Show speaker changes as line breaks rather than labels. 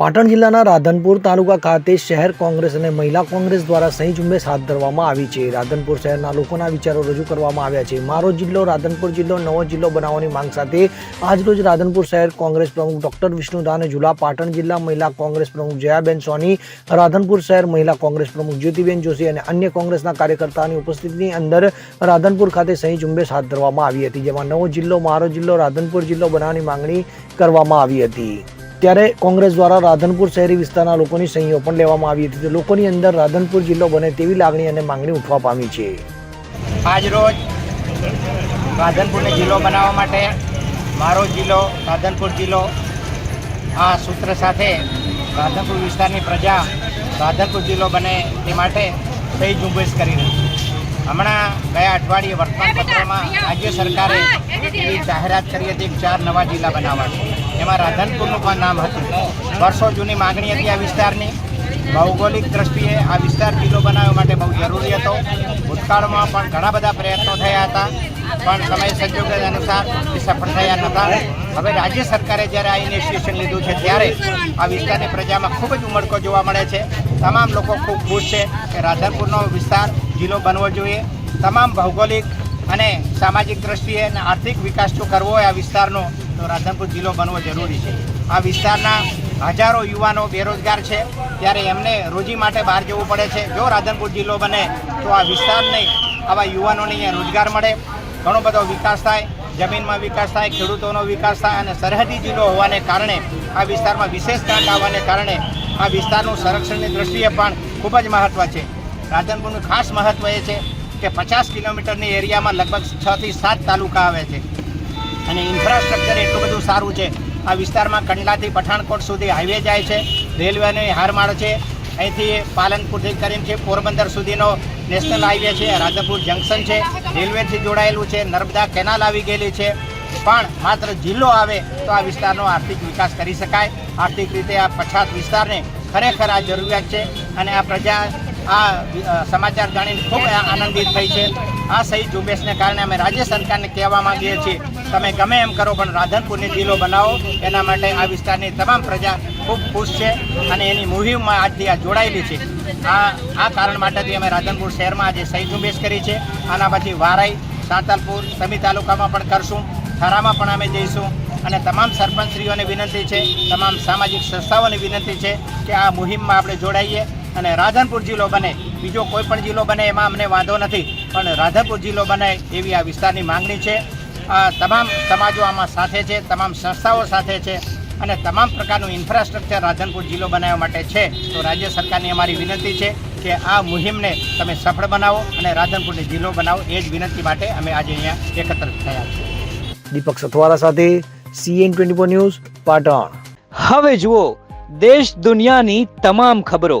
પાટણ જિલ્લાના રાધનપુર તાલુકા ખાતે શહેર કોંગ્રેસ અને મહિલા કોંગ્રેસ દ્વારા સહી ઝુંબેશ હાથ ધરવામાં આવી છે. રાધનપુર શહેરના લોકોના વિચારો રજૂ કરવામાં આવ્યા છે. મારો જિલ્લો રાધનપુર જિલ્લો, નવો જિલ્લો બનાવવાની માંગ સાથે આજરોજ રાધનપુર શહેર કોંગ્રેસ પ્રમુખ ડોક્ટર વિષ્ણુદાન ઝુલા, પાટણ જિલ્લા મહિલા કોંગ્રેસ પ્રમુખ જયાબેન સોની, રાધનપુર શહેર મહિલા કોંગ્રેસ પ્રમુખ જ્યોતિબેન જોશી અને અન્ય કોંગ્રેસના કાર્યકર્તાની ઉપસ્થિતિની અંદર રાધનપુર ખાતે સહી ઝુંબેશ હાથ ધરવામાં આવી હતી, જેમાં નવો જિલ્લો, મારો જિલ્લો, રાધનપુર જિલ્લો બનાવવાની માંગણી કરવામાં આવી હતી. ત્યારે કોંગ્રેસ દ્વારા રાધનપુર શહેરી વિસ્તારના લોકોની સહીઓ પણ લેવામાં આવી હતી. લોકોની અંદર રાધનપુર જિલ્લો બને તેવી લાગણી અને માંગણી ઉઠવા પામી છે.
આજ રોજ રાધનપુરને જિલ્લો બનાવવા માટે મારો જિલ્લો, રાધનપુર જિલ્લો, આ સૂત્ર સાથે રાધનપુર વિસ્તારની પ્રજા રાધનપુર જિલ્લો બને તે માટે સહી ઝુંબેશ કરી રહી છે. હમણાં ગયા અઠવાડિયે વર્તમાનપત્રમાં રાજ્ય સરકારે એવી જાહેરાત કરી હતી કે ચાર નવા જિલ્લા બનાવવા. એમાં રાધનપુરનું પણ નામ હતું. વર્ષો જૂની માગણી હતી આ વિસ્તારની. ભૌગોલિક દ્રષ્ટિએ આ વિસ્તાર જિલ્લો બનાવવા માટે બહુ જરૂરી હતો. ભૂતકાળમાં પણ ઘણા બધા પ્રયત્નો થયા હતા પણ સમય સંજોગ અનુસાર સફળ થયા નહોતા. હવે રાજ્ય સરકારે જ્યારે આ ઇનિશિએશન લીધું છે ત્યારે આ વિસ્તારની પ્રજામાં ખૂબ જ ઉમળકો જોવા મળે છે. તમામ લોકો ખૂબ ખુશ છે કે રાધનપુરનો વિસ્તાર જિલ્લો બનવો જોઈએ. તમામ ભૌગોલિક અને સામાજિક દ્રષ્ટિએ અને આર્થિક વિકાસ જો કરવો હોય આ વિસ્તારનો, તો રાધનપુર જિલ્લો બનવો જરૂરી છે. આ વિસ્તારના હજારો યુવાનો બેરોજગાર છે. ત્યારે એમને રોજી માટે બહાર જવું પડે છે. જો રાધનપુર જિલ્લો બને, તો આ વિસ્તારને આવા યુવાનોને અહીંયા રોજગાર મળે. ઘણો બધો વિકાસ થાય. જમીનમાં વિકાસ થાય, ખેડૂતોનો વિકાસ થાય અને સરહદી જિલ્લો હોવાને કારણે આ વિસ્તારમાં વિશેષ કાંડ આવવાને કારણે આ વિસ્તારનું સંરક્ષણની દ્રષ્ટિએ પણ ખૂબ જ મહત્ત્વ છે. રાધનપુરનું ખાસ મહત્ત્વ એ છે કે પચાસ કિલોમીટરની એરિયામાં લગભગ છ થી સાત તાલુકા આવે છે. અને ઇન્ફ્રાસ્ટ્રક્ચર એટલું બધું સારું છે. આ વિસ્તારમાં કંડલાથી પઠાણકોટ સુધી હાઈવે જાય છે, રેલવેની હારમાળ છે. અહીંથી પાલનપુરથી કરીને છે પોરબંદર સુધીનો નેશનલ હાઈવે છે, રાધનપુર જંકશન છે. રેલવેથી જોડાયેલું છે, નર્મદા કેનાલ આવી ગયેલી છે. પણ માત્ર જિલ્લો આવે તો આ વિસ્તારનો આર્થિક વિકાસ કરી શકાય. આર્થિક રીતે આ પછાત વિસ્તારને ખરેખર આ જરૂરિયાત છે. અને આ પ્રજા આ સમાચાર જાણીને ખૂબ આનંદિત થઈ છે. આ સહી ઝુંબેશને કારણે અમે રાજ્ય સરકારને કહેવા માંગીએ છીએ, તમે ગમે એમ કરો, પણ રાધનપુરને જિલ્લો બનાવો. એના માટે આ વિસ્તારની તમામ પ્રજા ખૂબ ખુશ છે અને એની મુહિમમાં આજથી આ જોડાયેલી છે. આ આ કારણ માટેથી અમે રાધનપુર શહેરમાં આજે સહી ઝુંબેશ કરી છે. આના પછી વારાઈ, સાંતલપુર, સમી તાલુકામાં પણ કરશું, થરામાં પણ અમે જઈશું અને તમામ સરપંચશ્રીઓને વિનંતી છે, તમામ સામાજિક સંસ્થાઓને વિનંતી છે કે આ મુહિમમાં આપણે જોડાઈએ. અને રાધનપુર જિલ્લો બને. બીજો કોઈ પણ જિલ્લો બને એમાં અમને વાંધો નથી. પણ રાધનપુર જિલ્લો બને એવી આ વિસ્તારની માંગણી છે. આ તમામ સમાજો આમાં સાથે છે તમામ સંસ્થાઓ સાથે છે અને તમામ પ્રકારનું ઇન્ફ્રાસ્ટ્રક્ચર રાધનપુર જિલ્લો બનાવવા માટે છે. તો રાજ્ય સરકારની અમારી વિનંતી છે કે આ મુહિમને તમે સફળ બનાવો અને રાધનપુરને જિલ્લો બનાવો. એ જ વિનંતી માટે અમે આજે અહીંયા એકત્ર થયા છીએ.
દીપક સથવારા સાથે CN twenty four news Patan.
હવે જુઓ દેશ દુનિયાની તમામ ખબરો.